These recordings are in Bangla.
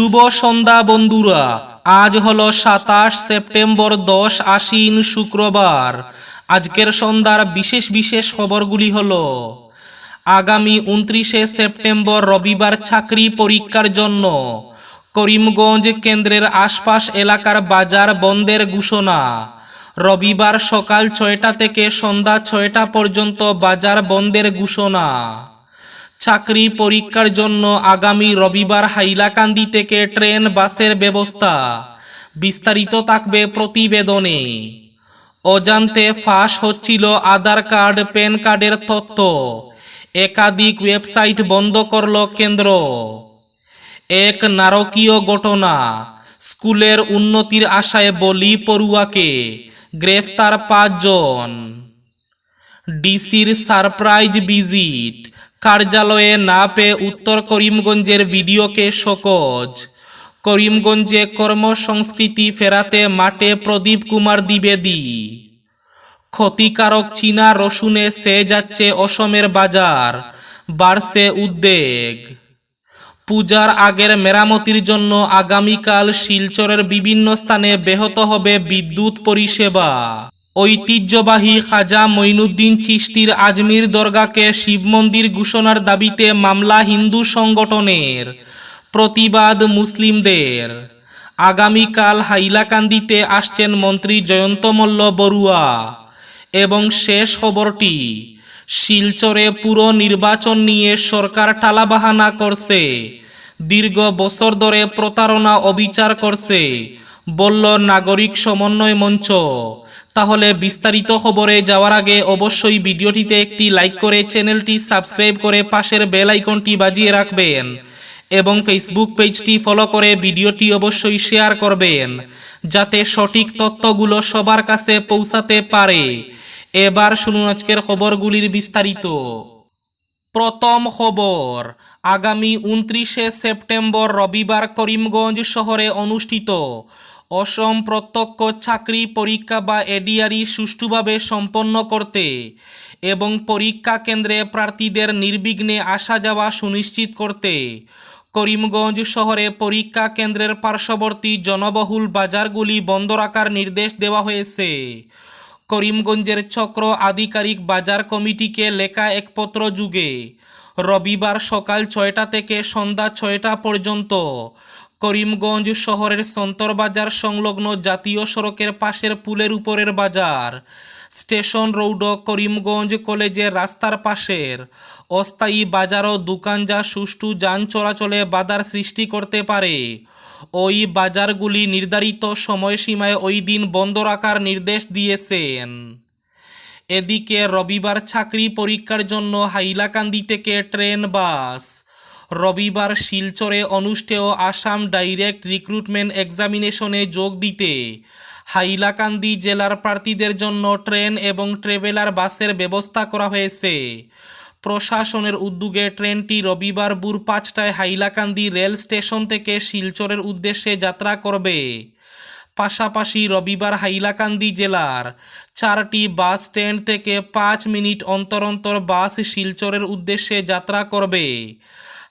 শুভ সন্ধ্যা, বন্ধুরা। আজ হলো সাতাশ সেপ্টেম্বর, দশ আশ্বিন, শুক্রবার। আজকের সন্ধ্যার বিশেষ বিশেষ খবরগুলি হলো, আগামী উনত্রিশে সেপ্টেম্বর রবিবার চাকরি পরীক্ষার জন্য করিমগঞ্জ কেন্দ্রের আশপাশ এলাকার বাজার বন্ধের ঘোষণা। রবিবার সকাল ছয়টা থেকে সন্ধ্যা ছয়টা পর্যন্ত বাজার বন্ধের ঘোষণা। চাকরি পরীক্ষার জন্য আগামী রবিবার হাইলাকান্দি থেকে ট্রেন, বাসের ব্যবস্থা। বিস্তারিত থাকবে প্রতিবেদনে। অজান্তে ফাঁস হচ্ছিল আধার কার্ড, প্যান কার্ডের তথ্য। একাধিক ওয়েবসাইট বন্ধ করল কেন্দ্র। এক নারকীয় ঘটনা। স্কুলের উন্নতির আশায় বলি পড়ুয়াকে গ্রেফতার পাঁচজন। ডিসির সারপ্রাইজ ভিজিট। কার্যালয়ে না পেয়ে উত্তর করিমগঞ্জের ভিডিওকে সকজ করিমগঞ্জে কর্মসংস্কৃতি ফেরাতে মাঠে প্রদীপ কুমার দ্বিবেদী। ক্ষতিকারক চীনা রসুনে সে যাচ্ছে অসমের বাজার, বাড়ছে উদ্বেগ। পূজার আগের মেরামতির জন্য আগামীকাল শিলচরের বিভিন্ন স্থানে ব্যাহত হবে বিদ্যুৎ পরিষেবা। ঐতিহ্যবাহী খাজা মঈনুদ্দিন চিশতির আজমির দরগাকে শিব মন্দির ঘোষণার দাবিতে মামলা হিন্দু সংগঠনের প্রতিবাদ মুসলিমদের। আগামীকাল হাইলাকান্দিতে আসছেন মন্ত্রী জয়ন্ত মল্ল বড়ুয়া এবং শেষ খবরটি, শিলচরে পুরো নির্বাচন নিয়ে সরকার টালাবাহানা করছে, দীর্ঘ বছর ধরে প্রতারণা অবিচার করছে বলল নাগরিক সমন্বয় মঞ্চ। তাহলে বিস্তারিত খবরে যাওয়ার আগে অবশ্যই ভিডিওটিতে একটি লাইক করে চ্যানেলটি সাবস্ক্রাইব করে পাশের বেল আইকনটি বাজিয়ে রাখবেন এবং ফেসবুক পেজটি ফলো করে ভিডিওটি অবশ্যই শেয়ার করবেন, যাতে সঠিক তথ্যগুলো সবার কাছে পৌঁছাতে পারে। এবার শুনুন আজকের খবরগুলির বিস্তারিত। প্রথম খবর, আগামী উনত্রিশে সেপ্টেম্বর রবিবার করিমগঞ্জ শহরে অনুষ্ঠিত অসম প্রত্যক্ষ চাকরি পরীক্ষা বা এডিআরই সুষ্ঠুভাবে সম্পন্ন করতে এবং পরীক্ষা কেন্দ্রে প্রার্থীদের নির্বিঘ্নে আসা যাওয়া সুনিশ্চিত করতে করিমগঞ্জ শহরে পরীক্ষা কেন্দ্রের পার্শ্ববর্তী জনবহুল বাজারগুলি বন্ধ রাখার নির্দেশ দেওয়া হয়েছে। করিমগঞ্জের চক্র আধিকারিক বাজার কমিটিকে লেখা এক পত্র যুগে রবিবার সকাল ছয়টা থেকে সন্ধ্যা ছয়টা পর্যন্ত করিমগঞ্জ শহরের সন্তর বাজার সংলগ্ন জাতীয় সড়কের পাশের পুলের উপরের বাজার। স্টেশন রোড করিমগঞ্জ কলেজের রাস্তার পাশের। অস্থায়ী বাজার ও দোকান যা সুষ্ঠু যান চলাচলে বাধার সৃষ্টি করতে পারে। ওই বাজারগুলি নির্ধারিত সময়সীমায় ওই দিন বন্ধ রাখার নির্দেশ দিয়েছেন। এদিকে রবিবার চাকরি পরীক্ষার জন্য হাইলাকান্দি থেকে ট্রেন, বাস রবিবার শিলচরে অনুষ্ঠেয় আসাম ডাইরেক্ট রিক্রুটমেন্ট এক্সামিনেশনে যোগ দিতে। হাইলাকান্দি জেলার প্রার্থীদের জন্য ট্রেন এবং ট্রেভেলার বাসের ব্যবস্থা করা হয়েছে। প্রশাসনের উদ্যোগে ট্রেনটি রবিবার ভোর পাঁচটায় হাইলাকান্দি রেল স্টেশন থেকে শিলচরের উদ্দেশ্যে যাত্রা করবে। পাশাপাশি রবিবার হাইলাকান্দি জেলার চারটি বাস স্ট্যান্ড থেকে পাঁচ মিনিট অন্তর অন্তর বাস শিলচরের উদ্দেশ্যে যাত্রা করবে।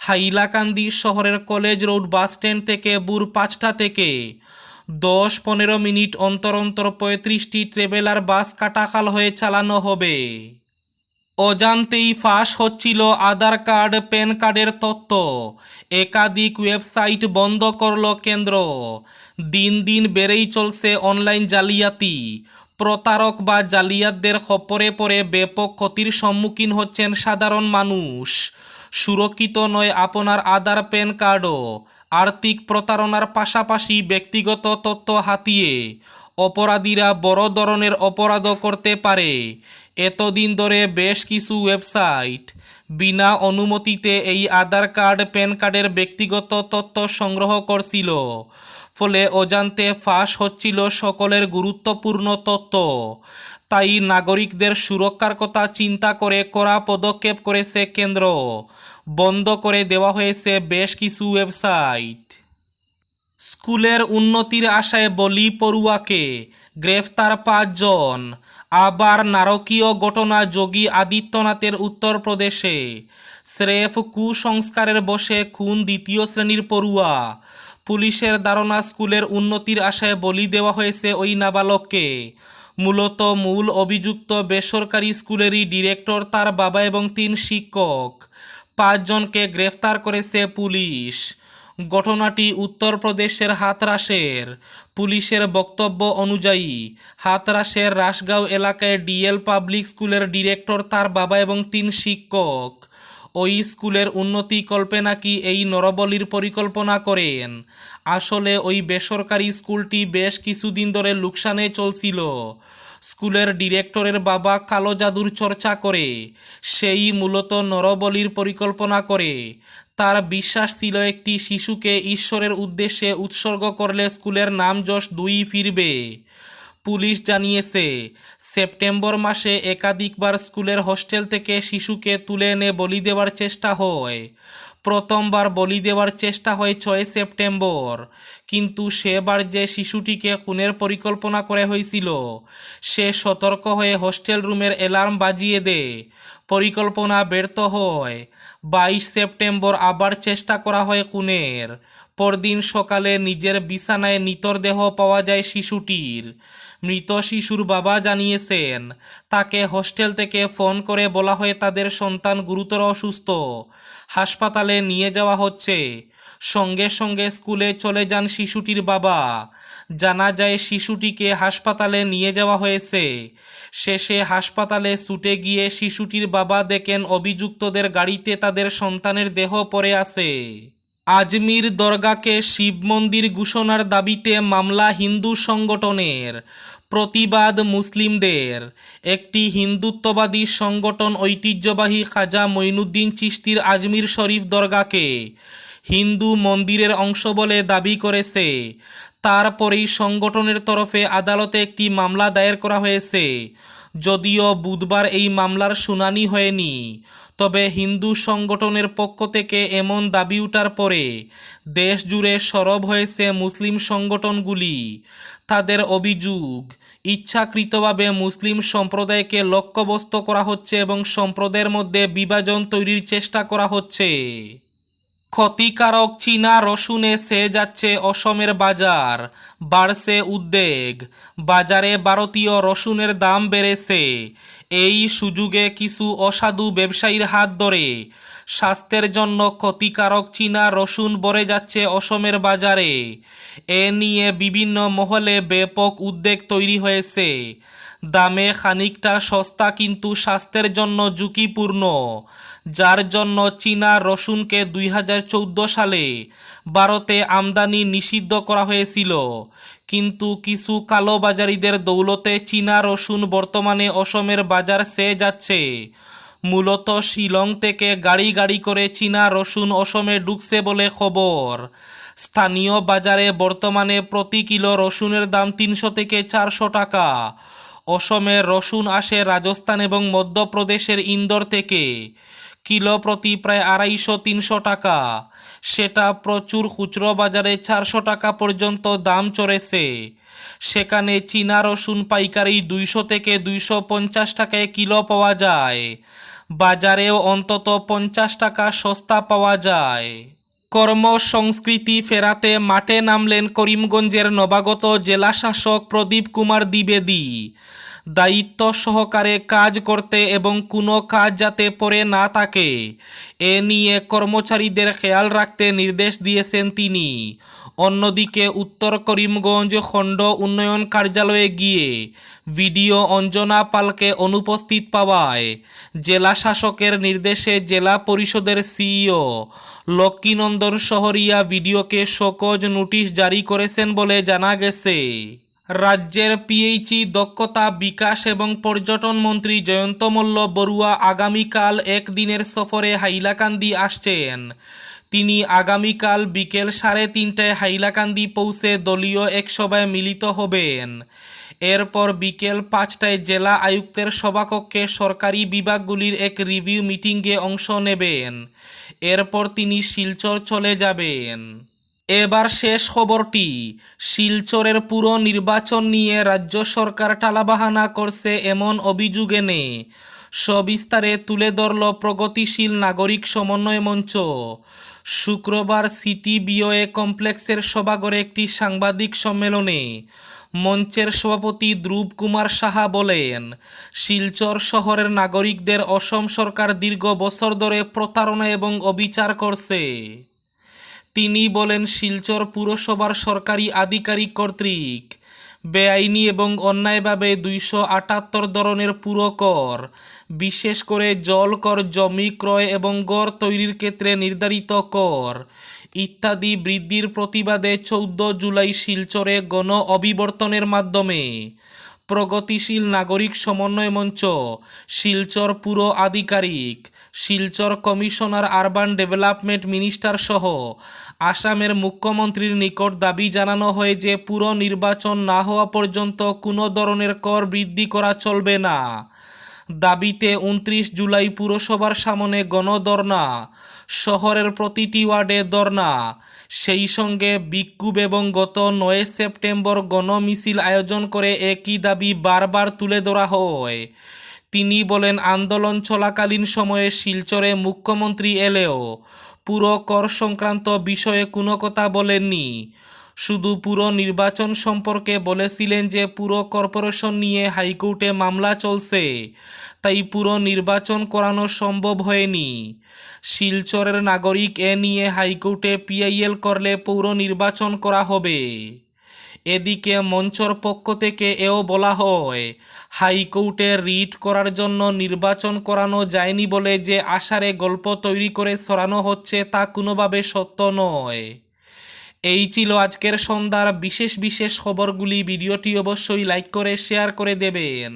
হাইলাকান্দি শহরের কলেজ রোড বাস স্ট্যান্ড থেকে ভোর পাঁচটা থেকে দশ পনেরো মিনিট অন্তর অন্তর পঁয়ত্রিশটি ট্রেভেলার বাস কাটাকাল হয়ে চালানো হবে। অজান্তেই ফাঁস হচ্ছিল আধার কার্ড, প্যান কার্ডের তথ্য। একাধিক ওয়েবসাইট বন্ধ করল কেন্দ্র। দিন দিন বেড়েই চলছে অনলাইন জালিয়াতি। প্রতারক বা জালিয়াতদের খপরে পড়ে ব্যাপক ক্ষতির সম্মুখীন হচ্ছেন সাধারণ মানুষ। সুরক্ষিত নয় আপনার আধার প্যান কার্ডও আর্থিক প্রতারণার পাশাপাশি ব্যক্তিগত তথ্য হাতিয়ে। অপরাধীরা বড় ধরনের অপরাধও করতে পারে। এতদিন ধরে বেশ কিছু ওয়েবসাইট বিনা অনুমতিতে এই আধার কার্ড প্যান কার্ডের ব্যক্তিগত তথ্য সংগ্রহ করছিল। ফলে অজান্তে ফাঁস হচ্ছিল সকলের গুরুত্বপূর্ণ তত্ত্ব। তাই নাগরিকদের সুরক্ষার কথা চিন্তা করে কড়া পদক্ষেপ করেছে কেন্দ্র। বন্ধ করে দেওয়া হয়েছে বেশ কিছু ওয়েবসাইট। স্কুলের উন্নতির আশায় বলি পড়ুয়াকে গ্রেফতার পাঁচজন। আবার নারকীয় ঘটনা যোগী আদিত্যনাথের উত্তরপ্রদেশে। স্রেফ কুসংস্কারের বসে খুন দ্বিতীয় শ্রেণির পড়ুয়া। পুলিশের ধারণা স্কুলের উন্নতির আশায় বলি দেওয়া হয়েছে ওই নাবালককে। মূলত মূল অভিযুক্ত বেসরকারি স্কুলেরই ডিরেক্টর তার বাবা এবং তিন শিক্ষক। পাঁচজনকে গ্রেফতার করেছে পুলিশ। ঘটনাটি উত্তরপ্রদেশের হাতরাসের। পুলিশের বক্তব্য অনুযায়ী, হাতরাসের রাসগাঁও এলাকায় ডিএল পাবলিক স্কুলের ডিরেক্টর তার বাবা এবং তিন শিক্ষক। ওই স্কুলের উন্নতি কল্পে নাকি এই নরবলির পরিকল্পনা করেন। আসলে ওই বেসরকারি স্কুলটি বেশ কিছুদিন ধরে লোকসানে চলছিল। স্কুলের ডিরেক্টরের বাবা কালো জাদুর চর্চা করে, সেই মূলত নরবলির পরিকল্পনা করে। তার বিশ্বাস ছিল একটি শিশুকে ঈশ্বরের উদ্দেশ্যে উৎসর্গ করলে স্কুলের নাম যশ দুই ফিরবে। পুলিশ জানিয়েছে, সেপ্টেম্বর মাসে একাধিকবার স্কুলের হোস্টেল থেকে শিশুকে তুলে এনে বলি দেওয়ার চেষ্টা হয়। প্রথমবার বলি দেওয়ার চেষ্টা হয় ছয় সেপ্টেম্বর। কিন্তু সেবার যে শিশুটিকে খুনের পরিকল্পনা করে হয়েছিল, সে সতর্ক হয়ে হোস্টেল রুমের অ্যালার্ম বাজিয়ে দেয় পরিকল্পনা ব্যর্থ হয়। বাইশ সেপ্টেম্বর আবার চেষ্টা করা হয় খুনের। পরদিন সকালে নিজের বিছানায় নিতর দেহ পাওয়া যায় শিশুটির। মৃত শিশুর বাবা জানিয়েছেন, তাকে হোস্টেল থেকে ফোন করে বলা হয় তাদের সন্তান গুরুতর অসুস্থ। হাসপাতালে নিয়ে যাওয়া হচ্ছে। সঙ্গে সঙ্গে স্কুলে চলে যান শিশুটির বাবা। জানা যায় শিশুটিকে হাসপাতালে নিয়ে যাওয়া হয়েছে। শেষে হাসপাতালে ছুটে গিয়ে শিশুটির বাবা দেখেন অভিযুক্তদের গাড়িতে তাদের সন্তানের দেহ পড়ে আছে। আজমির দরগাকে শিব মন্দির ঘোষণার দাবিতে মামলা হিন্দু সংগঠনের প্রতিবাদ মুসলিমদের। একটি হিন্দুত্ববাদী সংগঠন ঐতিহ্যবাহী খাজা মঈনুদ্দিন চিস্তির আজমির শরীফ দরগাকে হিন্দু মন্দিরের অংশ বলে দাবি করেছে। তারপরেই সংগঠনের তরফে আদালতে একটি মামলা দায়ের করা হয়েছে। যদিও বুধবার এই মামলার শুনানি হয়নি, তবে হিন্দু সংগঠনের পক্ষ থেকে এমন দাবি উঠার পরে দেশ জুড়ে সরব হয়েছে মুসলিম সংগঠনগুলি। তাদের অভিযোগ, ইচ্ছাকৃতভাবে মুসলিম সম্প্রদায়কে লক্ষ্যবস্ত করা হচ্ছে এবং সম্প্রদায়ের মধ্যে বিভাজন তৈরির চেষ্টা করা হচ্ছে। ক্ষতিকারক চীনা রসুনে সে যাচ্ছে অসমের বাজার, বাড়ছে উদ্বেগ। বাজারে ভারতীয় রসুনের দাম বেড়েছে। এই সুযোগে কিছু অসাধু ব্যবসায়ীর হাত ধরে স্বাস্থ্যের জন্য ক্ষতিকারক চীনা রসুন বরে যাচ্ছে অসমের বাজারে। এ নিয়ে বিভিন্ন মহলে ব্যাপক উদ্বেগ তৈরি হয়েছে। দামে খানিকটা সস্তা কিন্তু স্বাস্থ্যের জন্য ঝুঁকিপূর্ণ, যার জন্য চীনা রসুনকে দুই হাজার চৌদ্দ সালে ভারতে আমদানি নিষিদ্ধ করা হয়েছিল। কিন্তু কিছু কালোবাজারিদের দৌলতে চীনা রসুন বর্তমানে অসমের বাজার সে যাচ্ছে। মূলত শিলং থেকে গাড়ি গাড়ি করে চীনা রসুন অসমে ঢুকছে বলে খবর। স্থানীয় বাজারে বর্তমানে প্রতি কিলো রসুনের দাম তিনশো থেকে চারশো টাকা। অসমের রসুন আসে রাজস্থান এবং মধ্যপ্রদেশের ইন্দোর থেকে। কিলো প্রতি প্রায় আড়াইশো, তিনশো টাকা। সেটা প্রচুর খুচরো বাজারে চারশো টাকা পর্যন্ত দাম চড়েছে। সেখানে চীনা রসুন পাইকারি দুইশো থেকে দুইশো পঞ্চাশ টাকায় কিলো পাওয়া যায়। বাজারেও অন্তত পঞ্চাশ টাকা সস্তা পাওয়া যায়। কর্মসংস্কৃতি ফেরাতে মাঠে নামলেন করিমগঞ্জের নবাগত জেলাশাসক প্রদীপ কুমার দ্বিবেদী। দায়িত্ব সহকারে কাজ করতে এবং কোনো কাজ যাতে পড়ে না থাকে, এ নিয়ে কর্মচারীদের খেয়াল রাখতে নির্দেশ দিয়েছেন তিনি। অন্যদিকে উত্তর করিমগঞ্জ খণ্ড উন্নয়ন কার্যালয়ে গিয়ে ভিডিও অঞ্জনা পালকে অনুপস্থিত পাওয়ায় জেলা শাসকের নির্দেশে জেলা পরিষদের সিইও লক্ষ্মীনন্দন শহরিয়া ভিডিওকে সকজ নোটিশ জারি করেছেন বলে জানা গেছে। রাজ্যের পিএইচই দক্ষতা, বিকাশ এবং পর্যটন মন্ত্রী জয়ন্ত মল্ল বড়ুয়া আগামীকাল একদিনের সফরে হাইলাকান্দি আসছেন। তিনি আগামীকাল বিকেল সাড়ে তিনটায় হাইলাকান্দি পৌঁছে দলীয় এক সভায় মিলিত হবেন। এরপর বিকেল পাঁচটায় জেলা আয়ুক্তের সভাকক্ষে সরকারি বিভাগগুলির এক রিভিউ মিটিংয়ে অংশ নেবেন। এরপর তিনি শিলচর চলে যাবেন। এবার শেষ খবরটি, শিলচরের পুরো নির্বাচন নিয়ে রাজ্য সরকার টালাবাহানা করছে এমন অভিযোগ এনে সবিস্তারে তুলে ধরল প্রগতিশীল নাগরিক সমন্বয় মঞ্চ। শুক্রবার সিটি বিওএ কমপ্লেক্সের সভাগরে একটি সাংবাদিক সম্মেলনে মঞ্চের সভাপতি ধ্রুব কুমার সাহা বলেন, শিলচর শহরের নাগরিকদের অসম সরকার দীর্ঘ বছর ধরে প্রতারণা এবং অবিচার করছে। তিনি বলেন, শিলচর পুরসভার সরকারি আধিকারিক কর্তৃক বেআইনি এবং অন্যায়ভাবে দুইশো আটাত্তর ধরনের পুরো কর, বিশেষ করে জল কর, জমি ক্রয় এবং গড় তৈরির ক্ষেত্রে নির্ধারিত কর ইত্যাদি বৃদ্ধির প্রতিবাদে চৌদ্দ জুলাই শিলচরে গণ অভিবর্তনের মাধ্যমে। প্রগতিশীল নাগরিক সমন্বয় মঞ্চ, শিলচর পুর আধিকারিক Silchar commissioner, urban development minister সহ আসামের মুখ্যমন্ত্রীর নিকট দাবি জানানো হয় যে পুর নির্বাচন না হওয়া পর্যন্ত কোনো ধরনের কর বৃদ্ধি করা চলবে না। দাবিতে উনত্রিশ জুলাই পুরসভার সামনে গণধর্না শহরের প্রতিটি ওয়ার্ডে ধর্না সেই সঙ্গে বিক্ষোভ এবং গত নয় সেপ্টেম্বর গণমিছিল আয়োজন করে একই দাবি বারবার তুলে ধরা হয়। তিনি বলেন, আন্দোলন চলাকালীন সময়ে শিলচরে মুখ্যমন্ত্রী এলেও পুরো কর সংক্রান্ত বিষয়ে কোনো কথা বলেননি। শুধু পুরো নির্বাচন সম্পর্কে বলেছিলেন যে পুরো কর্পোরেশন নিয়ে হাইকোর্টে মামলা চলছে, তাই পুরো নির্বাচন করানো সম্ভব হয়নি। শিলচরের নাগরিক এ নিয়ে হাইকোর্টে পিআইএল করলে পৌর নির্বাচন করা হবে। এদিকে মঞ্চর পক্ষ থেকে এও বলা হয়, হাইকোর্টে রিট করার জন্য নির্বাচন করানো যায়নি বলে যে আশারে গল্প তৈরি করে সরানো হচ্ছে তা কোনোভাবে সত্য নয়। এই ছিল আজকের সন্ধ্যার বিশেষ বিশেষ খবরগুলি। ভিডিওটি অবশ্যই লাইক করে, শেয়ার করে দেবেন।